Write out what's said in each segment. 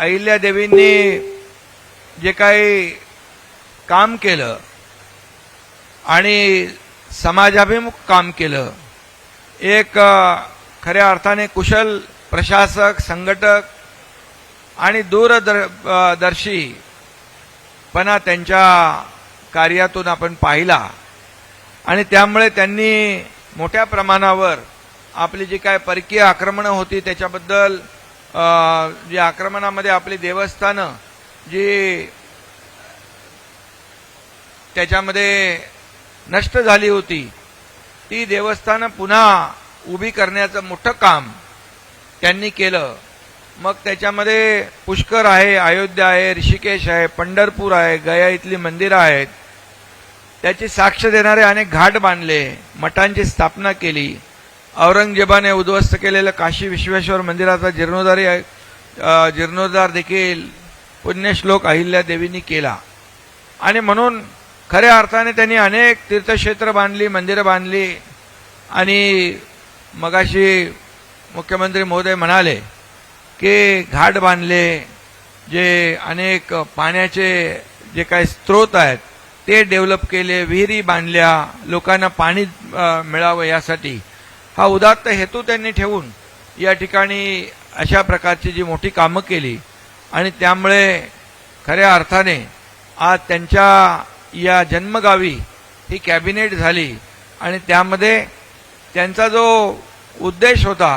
अहिल्यादेवींनी जे काही काम केलं आणि समाजाभिमुख काम केलं एक खऱ्या अर्थाने कुशल प्रशासक संघटक आणि दूरदर्शीपणा त्यांच्या कार्यातून आपण पाहिला. आणि त्यामुळे त्यांनी मोठ्या प्रमाणावर आपली जी काय परकीय आक्रमणं होती त्याच्याबद्दल जी आक्रमणामध्ये आपली देवस्थानं जी त्याच्यामध्ये नष्ट झाली होती ती देवस्थानं पुन्हा उभी करण्याचं मोठं काम त्यांनी केलं. मग त्याच्यामध्ये पुष्कर आहे अयोध्या आहे ऋषिकेश आहे पंढरपूर आहे गया इथली मंदिरं आहेत. त्याची साक्ष देणारे अनेक घाट बांधले मठांची स्थापना केली. औरंगजेबाने उद्ध्वस्त केलेलं काशी विश्वेश्वर मंदिराचा जीर्णोद्धारी जीर्णोद्धार देखील पुण्यश्लोक अहिल्या देवींनी केला. आणि म्हणून खऱ्या अर्थाने त्यांनी अनेक तीर्थक्षेत्र बांधली मंदिरं बांधली. आणि मगाशी मुख्यमंत्री महोदय म्हणाले की घाट बांधले जे अनेक पाण्याचे जे काही स्रोत आहेत ते डेव्हलप केले विहिरी बांधल्या लोकांना पाणी मिळावं यासाठी. हा उदात्त हेतू त्यांनी ठेवून या ठिकाणी अशा प्रकारची जी मोठी कामं केली आणि त्यामुळे खऱ्या अर्थाने आज त्यांच्या या जन्मगावी ही कॅबिनेट झाली आणि त्यामध्ये त्यांचा जो उद्देश होता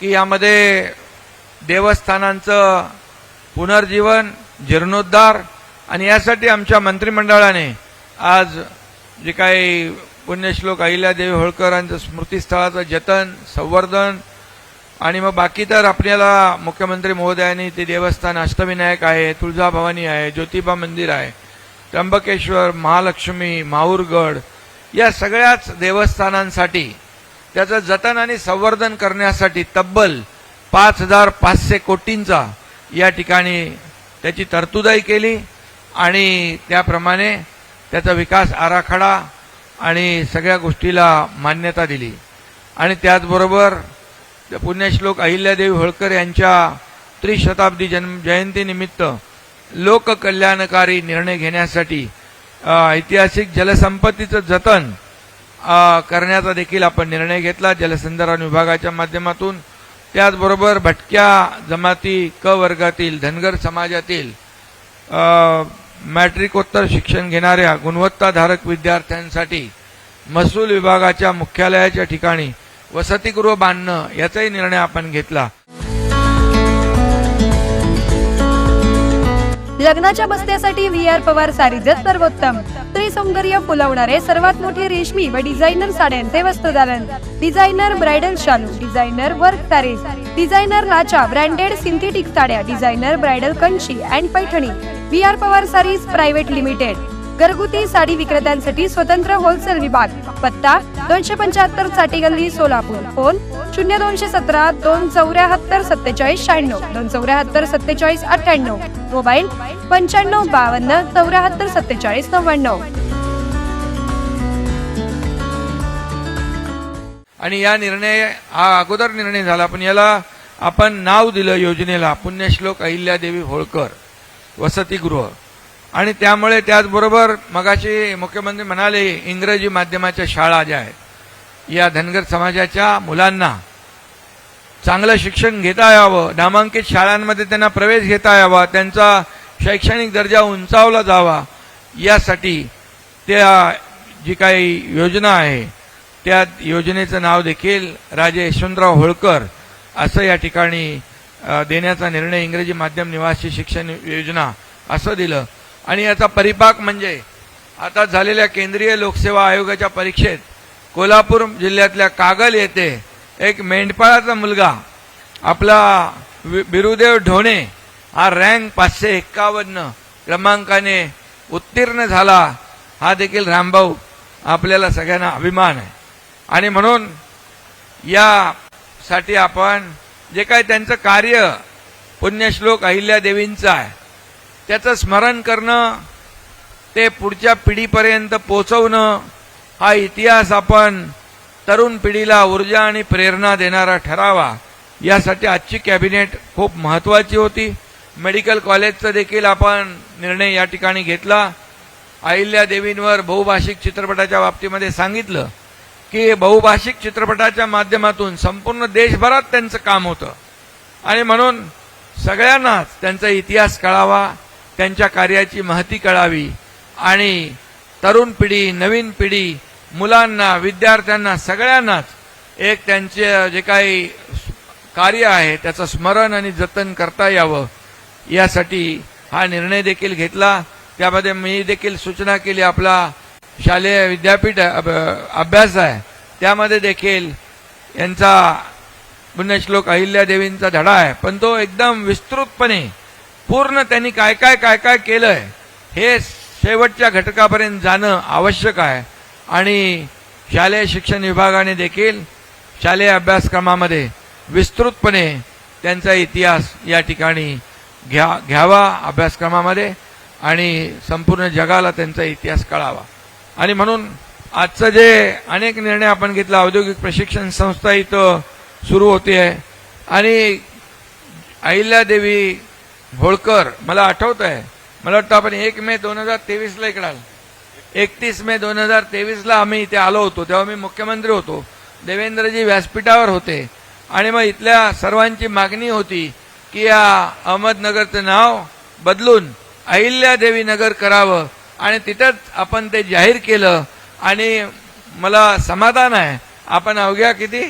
की यामध्ये देवस्थानांचं पुनर्जीवन जीर्णोद्धार आणि यासाठी आमच्या मंत्रिमंडळाने आज जे काही पुण्यश्लोक अहिल्यादेवी होळकरांचं स्मृतीस्थळाचं जतन संवर्धन आणि मग बाकी तर आपल्याला मुख्यमंत्री महोदयांनी ते देवस्थान अष्टविनायक आहे तुळजाभवानी आहे ज्योतिबा मंदिर आहे त्र्यंबकेश्वर महालक्ष्मी माहूरगड या सगळ्याच देवस्थानांसाठी त्याचं जतन आणि संवर्धन करण्यासाठी तब्बल पाच हजार पाचशे कोटींचा या ठिकाणी त्याची तरतुदाई केली आणि त्याप्रमाणे त्याचा विकास आराखडा आणि सगळ्या गोष्टीला मान्यता दिली. आणि त्याचबरोबर पुण्यश्लोक अहिल्यादेवी होळकर यांच्या त्रिशताब्दी जन्म जयंतीनिमित्त लोककल्याणकारी निर्णय घेण्यासाठी ऐतिहासिक जलसंपत्तीचं जतन करण्याचा देखील आपण निर्णय घेतला जलसंधारण विभागाच्या माध्यमातून. त्याचबरोबर भटक्या जमाती क वर्गातील धनगर समाजातील मॅट्रिकोत्तर शिक्षण घेणाऱ्या गुणवत्ताधारक विद्यार्थ्यांसाठी महसूल विभागाच्या मुख्यालयाच्या ठिकाणी वसतिगृह बांधणं याचाही निर्णय आपण घेतला. लग्नाच्या बस्त्यासाठी व्ही आर पवार सारीजत सर्वोत्तम. त्रिसौंदर्य फुलवणारे सर्वात मोठे रेशमी व डिझायनर साड्यांचे वस्त्रदालन डिझायनर ब्रायडल शालू डिझायनर वर्क सारीज डिझायनर लाचा ब्रँडेड सिंथेटिक साड्या designer bridal Kanchi and Paithani. V R Pawar sarees private limited घरगुती साडी विक्रेत्यांसाठी स्वतंत्र होलसेल विभाग. पत्ता दोनशे पंच्याहत्तरसाठी गल्ली सोलापूर. फोन शून्य दोनशे सतरा दोन चौऱ्याहत्तर सत्तेचाळीस शहाण्णव. दोन चौऱ्याहत्तर सत्तेचाळीस अठ्ठ्याण्णव. मोबाईल पंच्याण्णव बावन्न चौऱ्याहत्तर सत्तेचाळीस नव्याण्णव. आणि या निर्णय हा अगोदर निर्णय झाला पण याला आपण नाव दिलं योजनेला. पुण्यश्लोक अहिल्यादेवी होळकर. वसतिगृह. आणि त्यामुळे त्याचबरोबर मगाशी मुख्यमंत्री म्हणाले इंग्रजी माध्यमाच्या शाळा ज्या आहेत या धनगर समाजाच्या मुलांना चांगलं शिक्षण घेता यावं नामांकित शाळांमध्ये त्यांना प्रवेश घेता यावा त्यांचा शैक्षणिक दर्जा उंचावला जावा यासाठी त्या जी काही योजना आहे त्या योजनेचं नाव देखील राजे यशवंतराव होळकर असं या ठिकाणी देण्याचा निर्णय इंग्रजी माध्यम निवासी शिक्षण योजना असं दिलं. आणि याचा परिपाक म्हणजे आता झालेल्या केंद्रीय लोकसेवा आयोगाच्या परीक्षेत कोल्हापूर जिल्ह्यातल्या कागल येथे एक मेंढपाळाचा मुलगा आपला वि- बिरुदेव ढोणे हा रँक पाचशे एक्कावन्न क्रमांकाने उत्तीर्ण झाला. हा देखील रामभाऊ आपल्याला सगळ्यांना अभिमान आहे. आणि म्हणून यासाठी आपण जे काय त्यांचं कार्य पुण्यश्लोक अहिल्यादेवींचं आहे त्याचं स्मरण करणं ते पुढच्या पिढीपर्यंत पोचवणं हा इतिहास आपण तरुण पिढीला ऊर्जा आणि प्रेरणा देणारा ठरावा यासाठी आजची कॅबिनेट खूप महत्वाची होती. मेडिकल कॉलेजचा देखील आपण निर्णय या ठिकाणी घेतला. अहिल्यादेवींवर बहुभाषिक चित्रपटाच्या बाबतीमध्ये सांगितलं. की बहुभाषिक चित्रपटाच्या माध्यमातून संपूर्ण देशभरात त्यांचं काम होतं. आणि म्हणून सगळ्यांनाच त्यांचा इतिहास कळावा त्यांच्या कार्याची महती कळावी आणि तरुण पिढी नवीन पिढी मुलांना विद्यार्थ्यांना सगळ्यांनाच एक त्यांचे जे काही कार्य आहे त्याचं स्मरण आणि जतन करता यावं. यासाठी हा निर्णय देखील घेतला. त्यामध्ये मी देखील सूचना केली आपला शालेय विद्यापीठ अभ- अभ्यास आहे. त्यामध्ये देखील यांचा पुण्यश्लोक अहिल्यादेवींचा धडा आहे. पण तो एकदम विस्तृतपणे पूर्ण त्यांनी काय काय काय काय केलंय हे शेवटच्या घटकापर्यंत जाणं आवश्यक आहे. आणि शालेय शिक्षण विभागाने देखील शालेय अभ्यासक्रमामध्ये विस्तृतपणे त्यांचा इतिहास या ठिकाणी घ्या घ्यावा अभ्यासक्रमामध्ये आणि संपूर्ण जगाला त्यांचा इतिहास कळावा. आणि म्हणून आजचं जे अनेक निर्णय आपण घेतला औद्योगिक प्रशिक्षण संस्था इथं सुरू होते. आहे आणि अहिल्यादेवी होळकर मला आठवत आहे मला वाटतं आपण एक मे दोन हजार तेवीसला इकडे आलो. एकतीस मे दोन हजार तेवीसला आम्ही इथे आलो होतो तेव्हा मी मुख्यमंत्री होतो. देवेंद्रजी व्यासपीठावर होते. आणि मग इथल्या सर्वांची मागणी होती की या अहमदनगरचं नाव बदलून अहिल्यादेवी नगर करावं. आणि तिथंच आपण ते जाहीर केलं आणि मला समाधान आहे. आपण अवघ्या किती?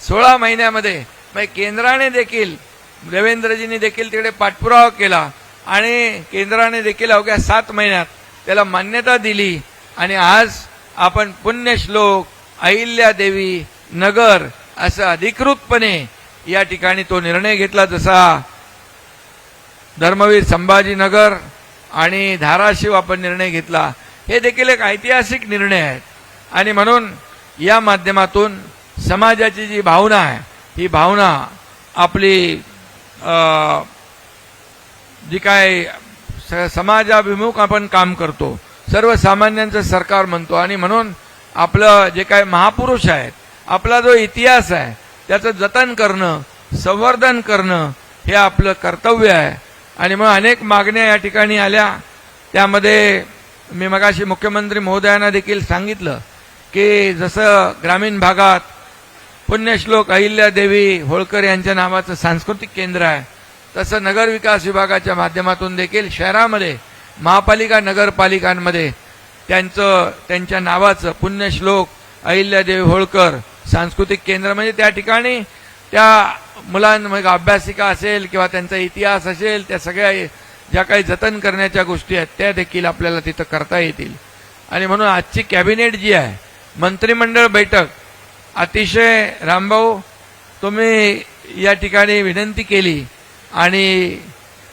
सोळा महिन्यामध्ये. मग केंद्राने देखील देवेंद्रजींनी देखील तिकडे पाठपुरावा केला आणि केंद्राने देखील अवघ्या सात महिन्यात त्याला मान्यता दिली आणि आज आपण पुण्यश्लोक अहिल्यादेवी नगर असं अधिकृतपणे या ठिकाणी तो निर्णय घेतला जसा धर्मवीर संभाजीनगर आणि धाराशिव आपण निर्णय घेतला हे देखील एक ऐतिहासिक निर्णय आहेत आणि म्हणून या माध्यमातून समाजाची जी भावना आहे ही भावना आपली जी काय स- समाजाभिमुख आपण काम करतो सर्वसामान्यांचं सरकार म्हणतो. आणि म्हणून आपलं जे काय महापुरुष आहेत आपला जो इतिहास आहे त्याचं जतन करणं संवर्धन करणं हे आपलं कर्तव्य आहे. आणि मग अनेक मागण्या या ठिकाणी आल्या. त्यामध्ये मी मगाशी मुख्यमंत्री महोदयांना देखील सांगितलं की जसं ग्रामीण भागात पुण्यश्लोक अहिल्यादेवी होळकर यांच्या नावाचं सांस्कृतिक केंद्र आहे तसं नगर विकास विभागाच्या माध्यमातून देखील शहरामध्ये महापालिका नगरपालिकांमध्ये त्यांचं त्यांच्या नावाचं पुण्यश्लोक अहिल्यादेवी होळकर सांस्कृतिक केंद्र म्हणजे त्या ठिकाणी त्या मुलांमध्ये अभ्यासिका असेल किंवा त्यांचा इतिहास असेल त्या सगळ्या ज्या काही जतन करण्याच्या गोष्टी आहेत त्या देखील आपल्याला तिथं करता येतील. आणि म्हणून आजची कॅबिनेट जी आहे मंत्रिमंडळ बैठक अतिशय रामभाऊ तुम्ही या ठिकाणी विनंती केली आणि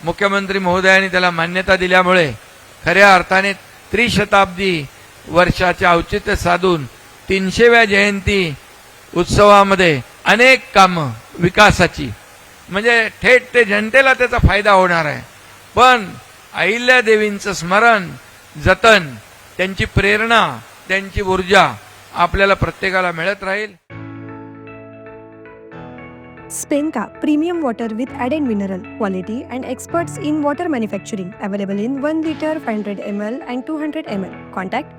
मुख्यमंत्री महोदयांनी त्याला मान्यता दिल्यामुळे खऱ्या अर्थाने त्रिशताब्दी वर्षाचे औचित्य साधून तीनशेव्या जयंती उत्सवामध्ये अनेक कामं विकासाची. म्हणजे थेट ते जनतेला त्याचा फायदा होणार आहे. पण ऐल्या देवींचं स्मरण जतन त्यांची प्रेरणा त्यांची ऊर्जा आपल्याला प्रत्येकाला मिळत राहील. स्पेनका प्रीमियम वॉटर विथ ॲड end mineral quality and experts in water manufacturing available in one litre five hundred M L and two hundred M L. Contact